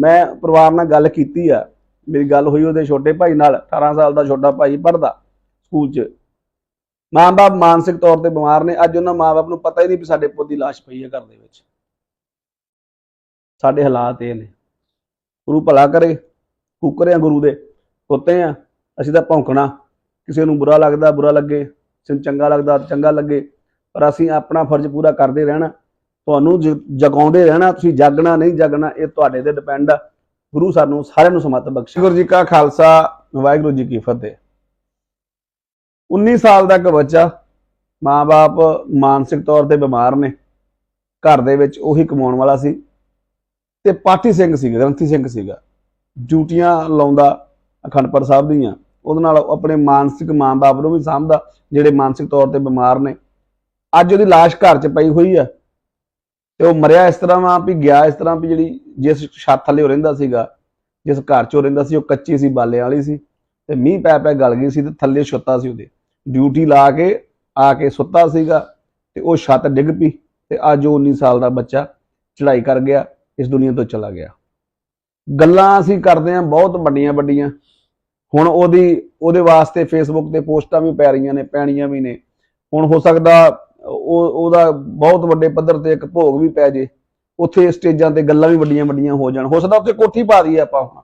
ਮੈਂ ਪਰਿਵਾਰ ਨਾਲ ਗੱਲ ਕੀਤੀ ਆ। ਮੇਰੀ ਗੱਲ ਹੋਈ ਉਹਦੇ ਛੋਟੇ ਭਾਈ ਨਾਲ 18 ਸਾਲ ਦਾ ਛੋਟਾ ਭਾਈ ਪੜਦਾ ਸਕੂਲ 'ਚ। ਮਾਂ-ਬਾਪ ਮਾਨਸਿਕ ਤੌਰ ਤੇ ਬਿਮਾਰ ਨੇ। ਅੱਜ ਉਹਨਾਂ ਮਾਂ-ਬਾਪ ਨੂੰ ਪਤਾ ਹੀ ਨਹੀਂ ਵੀ ਸਾਡੇ ਪੁੱਤ ਦੀ ਲਾਸ਼ ਪਈ ਹੈ ਘਰ ਦੇ ਵਿੱਚ। ਸਾਡੇ ਹਾਲਾਤ ਇਹ ਨੇ। ਗੁਰੂ ਭਲਾ ਕਰੇ, ਕੁਕਰੇ ਆ ਗੁਰੂ ਦੇ, ਪੁੱਤੇ ਆ। ਅਸੀਂ ਤਾਂ ਭੌਂਕਣਾ। ਕਿਸੇ ਨੂੰ ਬੁਰਾ ਲੱਗਦਾ, ਬੁਰਾ ਲੱਗੇ। ਕਿਸੇ ਨੂੰ ਚੰਗਾ ਲੱਗਦਾ, ਚੰਗਾ ਲੱਗੇ। ਪਰ ਅਸੀਂ ਆਪਣਾ ਫਰਜ਼ ਪੂਰਾ ਕਰਦੇ ਰਹਿਣਾ। ਤੁਹਾਨੂੰ ਜ- ਜਗਾਉਂਦੇ ਰਹਿਣਾ, ਤੁਸੀਂ ਜਾਗਣਾ ਨਹੀਂ ਜਾਗਣਾ, ਇਹ ਤੁਹਾਡੇ ਤੇ ਡਿਪੈਂਡ ਆ। ਗੁਰੂ ਸਾਨੂੰ ਸਾਰਿਆਂ ਨੂੰ ਸਮਤ ਬਖਸ਼ੇ। ਗੁਰੂ ਜੀ ਕਾ ਖਾਲਸਾ, ਵਾਹਿਗੁਰੂ ਜੀ ਕੀ ਫਤਿਹ। 19 ਸਾਲ ਦਾ ਇੱਕ ਬੱਚਾ, ਮਾਂ-ਬਾਪ ਮਾਨਸਿਕ ਤੌਰ ਤੇ ਬਿਮਾਰ ਨੇ। ਘਰ ਦੇ ਵਿੱਚ ਉਹੀ ਕਮਾਉਣ ਵਾਲਾ ਸੀ। ਤੇ ਪਾਠੀ ਸਿੰਘ ਸੀਗਾ, ਗ੍ਰੰਥੀ ਸਿੰਘ ਸੀਗਾ। ਡਿਊਟੀਆਂ ਲਾਉਂਦਾ ਅਖੰਡਪੁਰ ਸਾਹਿਬ ਦੀਆਂ। ਉਹਦੇ ਨਾਲ ਉਹ ਆਪਣੇ ਮਾਨਸਿਕ ਮਾਂ-ਬਾਪ ਨੂੰ ਵੀ ਸਾਂਭਦਾ, ਜਿਹੜੇ ਮਾਨਸਿਕ ਤੌਰ ਤੇ ਬਿਮਾਰ ਨੇ। ਅੱਜ ਉਹਦੀ ਲਾਸ਼ ਘਰ 'ਚ ਪਈ ਹੋਈ ਆ। ਤੇ ਉਹ ਮਰਿਆ ਇਸ ਤਰ੍ਹਾਂ ਵਾ ਵੀ ਗਿਆ ਇਸ ਤਰ੍ਹਾਂ ਵੀ ਜਿਹੜੀ ਜਿਸ ਛੱਤ ਥੱਲੇ ਉਹ ਰਹਿੰਦਾ ਸੀਗਾ, ਜਿਸ ਘਰ 'ਚ ਉਹ ਰਹਿੰਦਾ ਸੀ, ਉਹ ਕੱਚੀ ਸੀ ਬਾਲਿਆਂ ਵਾਲੀ ਸੀ ਤੇ ਮੀਂਹ ਪੈ ਪੈ ਗਲ ਗਈ ਸੀ ਤੇ ਥੱਲੇ ਸੁੱਤਾ ਸੀ ਉਹਦੇ। ਡਿਊਟੀ ਲਾ ਕੇ ਆ ਕੇ ਸੁੱਤਾ ਸੀਗਾ ਤੇ ਉਹ ਛੱਤ ਡਿੱਗ ਪਈ ਤੇ ਅੱਜ ਉਹ 19 ਸਾਲ ਦਾ ਬੱਚਾ ਚੜ੍ਹਾਈ ਕਰ ਗਿਆ, ਇਸ ਦੁਨੀਆ ਤੋਂ ਚਲਾ ਗਿਆ। ਗੱਲਾਂ ਅਸੀਂ ਕਰਦੇ ਹਾਂ, ਬਹੁਤ ਵੱਡੀਆਂ ਵੱਡੀਆਂ। ਹੁਣ ਉਹਦੀ, ਉਹਦੇ ਵਾਸਤੇ ਫੇਸਬੁੱਕ ਤੇ ਪੋਸਟਾਂ ਵੀ ਪੈ ਰਹੀਆਂ ਨੇ, ਪੈਣੀਆਂ ਵੀ ਨੇ। ਹੁਣ ਹੋ ਸਕਦਾ ਉਹ ਉਹਦਾ ਬਹੁਤ ਵੱਡੇ ਪੱਧਰ ਤੇ ਇੱਕ ਭੋਗ ਵੀ ਪੈ ਜੇ, ਉੱਥੇ ਸਟੇਜਾਂ ਤੇ ਗੱਲਾਂ ਵੀ ਵੱਡੀਆਂ ਵੱਡੀਆਂ ਹੋ ਜਾਣ। ਹੋ ਸਕਦਾ ਉੱਥੇ ਕੋਠੀ ਪਾ ਦਈਏ ਆਪਾਂ ਹੁਣ,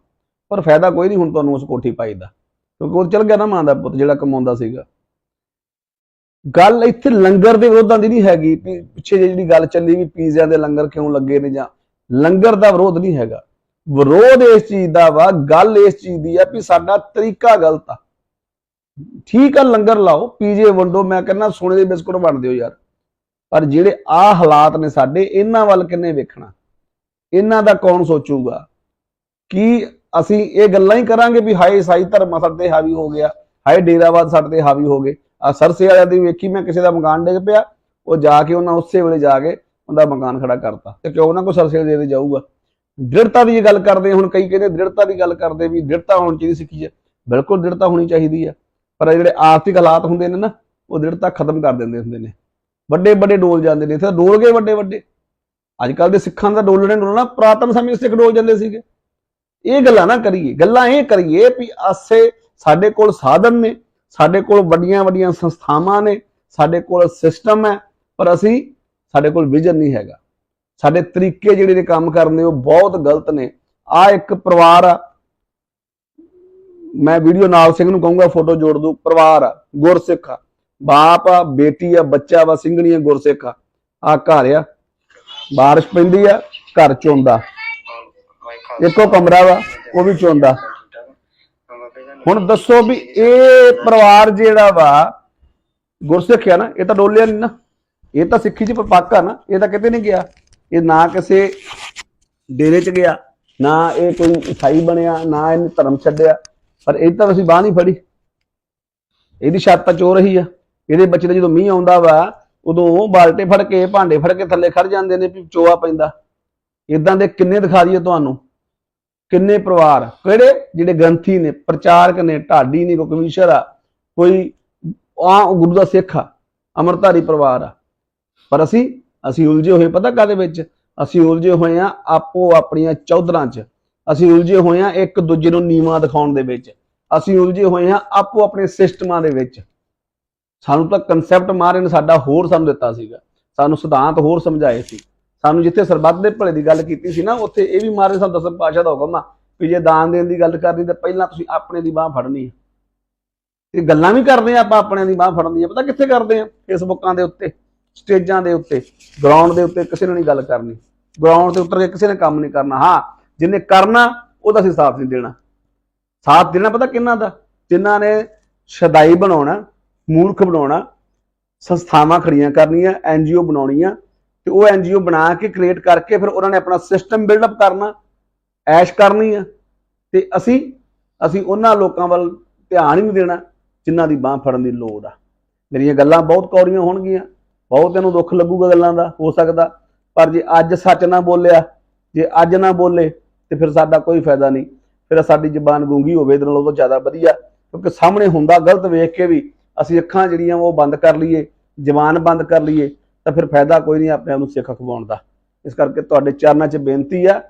ਪਰ ਫਾਇਦਾ ਕੋਈ ਨਹੀਂ ਹੁਣ ਤੁਹਾਨੂੰ ਉਸ ਕੋਠੀ ਪਾਈ ਦਾ, ਕਿਉਂਕਿ ਉਹ ਚਲ ਗਿਆ ਨਾ ਮਾਂ ਦਾ ਪੁੱਤ ਜਿਹੜਾ ਕਮਾਉਂਦਾ ਸੀਗਾ। ਗੱਲ ਇੱਥੇ ਲੰਗਰ ਦੇ ਵਿਰੋਧਾਂ ਦੀ ਨਹੀਂ ਹੈਗੀ, ਵੀ ਪਿੱਛੇ ਜਿਹੇ ਜਿਹੜੀ ਗੱਲ ਚੱਲੀ ਵੀ ਪੀਜ਼ਿਆਂ ਦੇ ਲੰਗਰ ਕਿਉਂ ਲੱਗੇ ਨੇ ਜਾਂ ਲੰਗਰ ਦਾ ਵਿਰੋਧ ਨਹੀਂ ਹੈਗਾ। ਵਿਰੋਧ ਇਸ ਚੀਜ਼ ਦਾ ਵਾ, ਗੱਲ ਇਸ ਚੀਜ਼ ਦੀ ਆ ਵੀ ਸਾਡਾ ਤਰੀਕਾ ਗਲਤ ਆ। ਠੀਕ ਆ, ਲੰਗਰ ਲਾਓ, ਪੀਜੇ ਵੰਡੋ, ਮੈਂ ਕਹਿੰਦਾ ਸੋਨੇ ਦੇ ਬਿਸਕੁਟ ਵੰਡ ਦਿਓ ਯਾਰ। ਪਰ ਜਿਹੜੇ ਆ ਹਾਲਾਤ ਨੇ ਸਾਡੇ, ਇਹਨਾਂ ਵੱਲ ਕਿੰਨੇ ਵੇਖਣਾ? ਇਹਨਾਂ ਦਾ ਕੌਣ ਸੋਚੂਗਾ? ਕੀ ਅਸੀਂ ਇਹ ਗੱਲਾਂ ਹੀ ਕਰਾਂਗੇ ਵੀ ਹਾਏ, ਸਾਈ ਧਰਮ ਸਾਡੇ ਹਾਵੀ ਹੋ ਗਿਆ, ਹਾਏ ਡੇਰਾਵਾਦ ਸਾਡੇ ਹਾਵੀ ਹੋ ਗਏ। ਆ ਸਰਸੇ ਵਾਲਿਆਂ ਦੀ ਵੇਖੀ, ਮੈਂ ਕਿਸੇ ਦਾ ਮਕਾਨ ਡਿੱਗ ਪਿਆ, ਉਹ ਜਾ ਕੇ ਉਹਨਾਂ ਉਸੇ ਵੇਲੇ ਜਾ ਕੇ ਉਹਦਾ ਮਕਾਨ ਖੜਾ ਕਰਤਾ ਤੇ ਕਿਉਂ ਉਹਨਾਂ ਕੋਈ ਸਰਸੇ ਦੇ ਦੇ ਜਾਊਗਾ। ਦ੍ਰਿੜਤਾ ਦੀ ਗੱਲ ਕਰਦੇ, ਹੁਣ ਕਈ ਕਹਿੰਦੇ ਦ੍ਰਿੜਤਾ ਦੀ ਗੱਲ ਕਰਦੇ ਵੀ ਦ੍ਰਿੜਤਾ ਹੋਣੀ ਚਾਹੀਦੀ ਸਿੱਖੀ ਹੈ ਬਿਲਕੁਲ ਦ੍ਰਿੜਤਾ ਹੋਣੀ ਚਾਹੀਦੀ ਹੈ ਪਰ ਜਿਹੜੇ ਆਰਥਿਕ ਹਾਲਾਤ ਹੁੰਦੇ ਨੇ ਨਾ, ਉਹ ਦ੍ਰਿੜਤਾ ਖਤਮ ਕਰ ਦਿੰਦੇ ਹੁੰਦੇ ਨੇ। ਵੱਡੇ ਵੱਡੇ ਡੋਲ ਜਾਂਦੇ ਨੇ, ਇੱਥੇ ਡੋਲ ਗਏ ਵੱਡੇ ਵੱਡੇ। ਅੱਜ ਕੱਲ ਦੇ ਸਿੱਖਾਂ ਦਾ ਡੋਲਣੇ ਡੋਲਣਾ ਪੁਰਾਤਨ ਸਮੇਂ ਸਿੱਖ ਡੋਲ ਜਾਂਦੇ ਸੀਗੇ। ਇਹ ਗੱਲਾਂ ਨਾ ਕਰੀਏ, ਗੱਲਾਂ ਇਹ ਕਰੀਏ ਵੀ ਆਸੇ ਸਾਡੇ ਕੋਲ ਸਾਧਨ ਨੇ, ਸਾਡੇ ਕੋਲ ਵੱਡੀਆਂ ਵੱਡੀਆਂ ਸੰਸਥਾਵਾਂ ਨੇ, ਸਾਡੇ ਕੋਲ ਸਿਸਟਮ ਹੈ, ਪਰ ਅਸੀਂ ਸਾਡੇ ਕੋਲ ਵਿਜ਼ਨ ਨਹੀਂ ਹੈਗਾ। ਸਾਡੇ ਤਰੀਕੇ ਜਿਹੜੇ ਨੇ ਕੰਮ ਕਰਨ ਦੇ, ਉਹ ਬਹੁਤ ਗਲਤ ਨੇ। ਆ ਇੱਕ ਪਰਿਵਾਰ ਆ ਮੈਂ ਵੀਡੀਓ ਨਾਲ ਸਿੰਘ ਨੂੰ ਕਹੂੰਗਾ, ਫੋਟੋ ਜੋੜ ਦੂ ਪਰਿਵਾਰ ਆ, ਗੁਰਸਿੱਖ ਆ। ਬਾਪ ਆ, ਬੇਟੀ ਆ, ਬੱਚਾ ਵਾ ਸਿੰਘਣੀ ਆ ਗੁਰਸਿੱਖ ਆ। ਆ ਘਰ ਆ। ਬਾਰਿਸ਼ ਪੈਂਦੀ ਆ, ਘਰ ਚੋਂਦਾ। ਇੱਕੋ ਕਮਰਾ ਵਾ, ਉਹ ਵੀ ਚੋਂਦਾ। ਹੁਣ ਦੱਸੋ ਵੀ ਇਹ ਪਰਿਵਾਰ ਜਿਹੜਾ ਵਾ, ਗੁਰਸਿੱਖ ਆ ਨਾ, ਇਹ ਤਾਂ ਡੋਲਿਆ ਨਹੀਂ ਨਾ। ਇਹ ਤਾਂ ਸਿੱਖੀ ਚ ਪੱਕਾ ਨਾ, ਇਹ ਤਾਂ ਕਿਤੇ ਨਹੀਂ ਗਿਆ। ਇਹ ਨਾ ਕਿਸੇ ਡੇਰੇ ਚ ਗਿਆ, ਨਾ ਇਹ ਕੋਈ ਈਸਾਈ ਬਣਿਆ, ਨਾ ਇਹਨੇ ਧਰਮ ਛੱਡਿਆ। ਪਰ ਇਹ ਤਾਂ ਅਸੀਂ ਬਾਹ ਨਹੀਂ ਫੜੀ। ਇਹਦੀ ਛੱਤ ਤਾਂ ਚੋ ਰਹੀ ਆ। ਇਹਦੇ ਬੱਚੇ ਦਾ ਜਦੋਂ ਮੀਂਹ ਆਉਂਦਾ ਵਾ, ਉਦੋਂ ਬਾਲਟੇ ਫੜ ਕੇ, ਭਾਂਡੇ ਫੜ ਕੇ ਥੱਲੇ ਖੜ ਜਾਂਦੇ ਨੇ ਵੀ ਚੋਆ ਪੈਂਦਾ। ਇਦਾਂ ਦੇ ਕਿੰਨੇ ਦਿਖਾ ਦਈਏ ਤੁਹਾਨੂੰ? ਕਿੰਨੇ ਪਰਿਵਾਰ? ਕਿਹੜੇ? ਜਿਹੜੇ ਗ੍ਰੰਥੀ ਨੇ, ਪ੍ਰਚਾਰਕ ਨੇ, ਢਾਡੀ ਨੇ ਕੋਈ ਕਮਿਸ਼ਰ ਆ। ਕੋਈ ਆ ਗੁਰੂ ਦਾ ਸਿੱਖ ਆ ਅਮਰਧਾਰੀ ਪਰਿਵਾਰ ਆ। ਪਰ ਅਸੀਂ ਅਸੀਂ ਉਲਝੇ ਹੋਏ, ਪਤਾ ਕਾਦੇ ਵਿੱਚ? ਅਸੀਂ ਉਲਝੇ ਹੋਏ ਆ ਆਪੋ ਆਪਣੀਆਂ ਚੌਧਰਾਂ 'ਚ। ਅਸੀਂ ਉਲਝੇ ਹੋਏ ਆ ਇੱਕ ਦੂਜੇ ਨੂੰ ਨੀਵਾਂ ਦਿਖਾਉਣ ਦੇ ਵਿੱਚ। ਅਸੀਂ ਉਲਝੇ ਹੋਏ ਆ ਆਪੋ ਆਪਣੇ ਸਿਸਟਮਾਂ ਦੇ ਵਿੱਚ। ਸਾਨੂੰ ਤਾਂ ਕਨਸੈਪਟ ਮਾਰੇ ਨੇ ਸਾਡਾ ਹੋਰ ਸਾਨੂੰ ਦਿੱਤਾ ਸੀਗਾ। ਸਾਨੂੰ ਸਿਧਾਂਤ ਹੋਰ ਸਮਝਾਏ ਸੀ। ਸਾਨੂੰ ਜਿੱਥੇ ਸਰਬੱਤ ਦੇ ਭਲੇ ਦੀ ਗੱਲ ਕੀਤੀ ਸੀ ਨਾ, ਉੱਥੇ ਇਹ ਵੀ ਮਾਰੇ ਸਾਨੂੰ ਦਸਮ ਪਾਸ਼ਾ ਦਾ ਹੁਕਮ ਆ ਵੀ ਜੇ ਦਾਨ ਦੇਣ ਦੀ ਗੱਲ ਕਰਨੀ ਤਾਂ ਪਹਿਲਾਂ ਤੁਸੀਂ ਆਪਣੇ ਦੀ ਬਾਹ ਫੜਨੀ ਹੈ ਤੇ ਗੱਲਾਂ ਵੀ ਕਰਦੇ ਆ ਆਪਾਂ ਆਪਣੇ ਦੀ ਬਾਹ ਫੜਨ ਦੀ। ਪਤਾ ਕਿੱਥੇ ਕਰਦੇ ਆ? ਫੇਸਬੁੱਕਾਂ ਦੇ ਉੱਤੇ, ਸਟੇਜਾਂ ਦੇ ਉੱਤੇ ਗਰਾਊਂਡ ਦੇ ਉੱਤੇ ਕਿਸੇ ਨੇ ਨਹੀਂ ਗੱਲ ਕਰਨੀ। ਗਰਾਊਂਡ ਤੇ ਉਤਰ ਕੇ ਕਿਸੇ ਨੇ ਕੰਮ ਨਹੀਂ ਕਰਨਾ। ਹਾਂ ਜਿਹਨੇ ਕਰਨਾ, ਉਹਦਾ ਅਸੀਂ ਸਾਥ ਨਹੀਂ ਦੇਣਾ। ਸਾਥ ਦੇਣਾ ਪਤਾ ਕਿੰਨਾ ਦਾ? ਜਿਨ੍ਹਾਂ ਨੇ ਸ਼ਦਾਈ ਬਣਾਉਣਾ, ਮੂਰਖ ਬਣਾਉਣਾ, ਸੰਸਥਾਵਾਂ ਖੜੀਆਂ ਕਰਨੀਆਂ ਐਨਜੀਓ ਬਣਾਉਣੀਆਂ, ਤੇ ਉਹ ਐਨਜੀਓ ਬਣਾ ਕੇ ਕ੍ਰੀਏਟ ਕਰਕੇ ਫਿਰ ਉਹਨਾਂ ਨੇ ਆਪਣਾ ਸਿਸਟਮ ਬਿਲਡ ਅਪ ਕਰਨਾ, ਐਸ਼ ਕਰਨੀ ਆ। ਤੇ ਅਸੀਂ ਅਸੀਂ ਉਹਨਾਂ ਲੋਕਾਂ ਵੱਲ ਧਿਆਨ ਹੀ ਨਹੀਂ ਦੇਣਾ, ਜਿਨ੍ਹਾਂ ਦੀ ਬਾਹ ਫੜਨ ਦੀ ਲੋੜ ਆ। ਮੇਰੀਆਂ ਗੱਲਾਂ ਬਹੁਤ ਕੌੜੀਆਂ ਹੋਣਗੀਆਂ। ਬਹੁਤ ਇਹਨੂੰ ਦੁੱਖ ਲੱਗੂਗਾ ਗੱਲਾਂ ਦਾ, ਹੋ ਸਕਦਾ। ਪਰ ਜੇ ਅੱਜ ਸੱਚ ਨਾ ਬੋਲਿਆ, ਜੇ ਅੱਜ ਨਾ ਬੋਲੇ ਤੇ ਫਿਰ ਸਾਡਾ ਕੋਈ ਫਾਇਦਾ ਨਹੀਂ। ਫਿਰ ਸਾਡੀ ਜ਼ਬਾਨ ਗੂੰਗੀ ਹੋਵੇ, ਇਹਦੇ ਨਾਲੋਂ ਤਾਂ ਜ਼ਿਆਦਾ ਵਧੀਆ। ਕਿਉਂਕਿ ਸਾਹਮਣੇ ਹੁੰਦਾ, ਗਲਤ ਵੇਖ ਕੇ ਵੀ ਅਸੀਂ ਅੱਖਾਂ ਜਿਹੜੀਆਂ ਉਹ ਬੰਦ ਕਰ ਲਈਏ, ਜ਼ਬਾਨ ਬੰਦ ਕਰ ਲਈਏ, ਤਾਂ ਫਿਰ ਫਾਇਦਾ ਕੋਈ ਨਹੀਂ ਆਪਣੇ ਆਪ ਨੂੰ ਸਿੱਖ ਖਵਾਉਣ ਦਾ। ਇਸ ਕਰਕੇ ਤੁਹਾਡੇ ਚਰਨਾਂ 'ਚ ਬੇਨਤੀ ਆ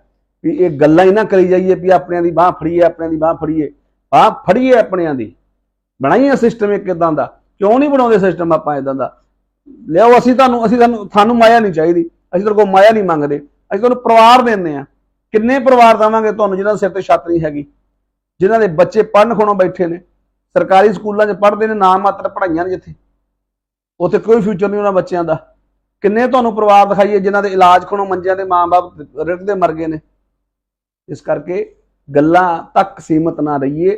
ਵੀ ਇਹ ਗੱਲਾਂ ਹੀ ਨਾ ਕਰੀ ਜਾਈਏ ਵੀ ਆਪਣਿਆਂ ਦੀ ਬਾਹ ਫੜੀਏ, ਆਪਣਿਆਂ ਦੀ ਬਾਹ ਫੜੀਏ। ਬਾਹ ਫੜੀਏ ਆਪਣਿਆਂ ਦੀ। ਬਣਾਈਏ ਸਿਸਟਮ ਇੱਕ ਇਦਾਂ ਦਾ। ਕਿਉਂ ਨਹੀਂ ਬਣਾਉਂਦੇ ਸਿਸਟਮ ਆਪਾਂ ਇਦਾਂ ਦਾ? ਲਿਆਓ, ਅਸੀਂ ਤੁਹਾਨੂੰ ਅਸੀਂ ਤੁਹਾਨੂੰ ਤੁਹਾਨੂੰ ਮਾਇਆ ਨਹੀਂ ਚਾਹੀਦੀ। ਅਸੀਂ ਤੁਹਾਡੇ ਕੋਲ ਮਾਇਆ ਨਹੀਂ ਮੰਗਦੇ। ਅਸੀਂ ਤੁਹਾਨੂੰ ਪਰਿਵਾਰ ਦਿੰਦੇ ਆ ਕਿੰਨੇ ਪਰਿਵਾਰ ਦੇਵਾਂਗੇ ਤੁਹਾਨੂੰ ਜਿਹਨਾਂ ਦੇ ਸਿਰ ਤੇ ਛੱਤ ਨਹੀਂ ਹੈਗੀ? ਜਿਨ੍ਹਾਂ ਦੇ ਬੱਚੇ ਪੜ੍ਹਨ ਖੋਣੋਂ ਬੈਠੇ ਨੇ, ਸਰਕਾਰੀ ਸਕੂਲਾਂ 'ਚ ਪੜ੍ਹਦੇ ਨੇ ਨਾਮ ਮਾਤਰ ਪੜ੍ਹਾਈਆਂ ਨੇ ਜਿੱਥੇ। ਉੱਥੇ ਕੋਈ ਫਿਊਚਰ ਨਹੀਂ ਉਹਨਾਂ ਬੱਚਿਆਂ ਦਾ। ਕਿੰਨੇ ਤੁਹਾਨੂੰ ਪਰਿਵਾਰ ਦਿਖਾਈਏ ਜਿਨ੍ਹਾਂ ਦੇ ਇਲਾਜ ਖੋਣੋਂ ਮੰਜਿਆਂ ਦੇ ਮਾਂ-ਬਾਪ ਰਿੜਦੇ ਮਰ ਗਏ ਨੇ? ਇਸ ਕਰਕੇ ਗੱਲਾਂ ਤੱਕ ਸੀਮਤ ਨਾ ਰਹੀਏ।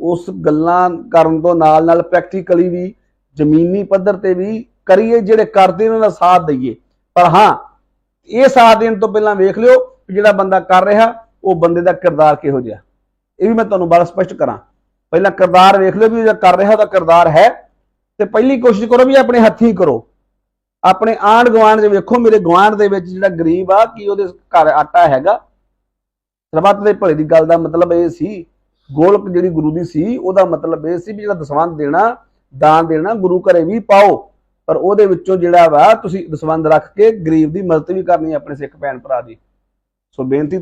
ਉਸ ਗੱਲਾਂ ਕਰਨ ਤੋਂ ਨਾਲ ਨਾਲ ਪ੍ਰੈਕਟੀਕਲੀ ਵੀ ਜ਼ਮੀਨੀ ਪੱਧਰ ਤੇ ਵੀ ਕਰੀਏ ਜਿਹੜੇ ਕਰਦੇ ਉਹਨਾਂ ਦਾ ਸਾਥ ਦਈਏ। ਪਰ ਹਾਂ, ਇਹ ਸਾਥ ਦੇਣ ਤੋਂ ਪਹਿਲਾਂ ਵੇਖ ਲਿਓ ਜਿਹੜਾ ਬੰਦਾ ਕਰ ਰਿਹਾ, ਉਹ ਬੰਦੇ ਦਾ ਕਿਰਦਾਰ ਕਿਹੋ ਜਿਹਾ? ਇਹ ਵੀ ਮੈਂ ਤੁਹਾਨੂੰ ਬੜਾ ਸਪਸ਼ਟ ਕਰਾਂ। ਪਹਿਲਾਂ ਕਿਰਦਾਰ ਵੇਖ ਲਿਓ ਵੀ ਜਿਹੜਾ ਕਰ ਰਿਹਾ, ਉਹਦਾ ਕਿਰਦਾਰ ਹੈ। ਤੇ ਪਹਿਲੀ ਕੋਸ਼ਿਸ਼ ਕਰੋ ਵੀ ਆਪਣੇ ਹੱਥੀਂ ਕਰੋ। ਆਪਣੇ ਆਂਢ ਗੁਆਂਢ ਦੇ ਵੇਖੋ, ਮੇਰੇ ਗੁਆਂਢ ਦੇ ਵਿੱਚ ਜਿਹੜਾ ਗਰੀਬ ਆ, ਕੀ ਉਹਦੇ ਘਰ ਆਟਾ ਹੈਗਾ? ਸਰਬੱਤ ਦੇ ਭਲੇ ਦੀ ਗੱਲ ਦਾ ਮਤਲਬ ਇਹ ਸੀ, ਗੋਲਕ ਜਿਹੜੀ ਗੁਰੂ ਦੀ ਸੀ, ਉਹਦਾ ਮਤਲਬ ਇਹ ਸੀ ਵੀ ਜਿਹੜਾ ਦਸਵੰਧ ਦੇਣਾ, ਦਾਨ ਦੇਣਾ, ਗੁਰੂ ਘਰੇ ਵੀ ਪਾਓ। ਪਰ ਉਹਦੇ ਵਿੱਚੋਂ ਜਿਹੜਾ ਵਾ, ਤੁਸੀਂ ਦਸਵੰਧ ਰੱਖ ਕੇ ਗਰੀਬ ਦੀ ਮਦਦ ਵੀ ਕਰਨੀ ਆਪਣੇ ਸਿੱਖ ਭੈਣ ਭਰਾ ਦੀ। ਸੋ ਬੇਨਤੀ ਤਾਂ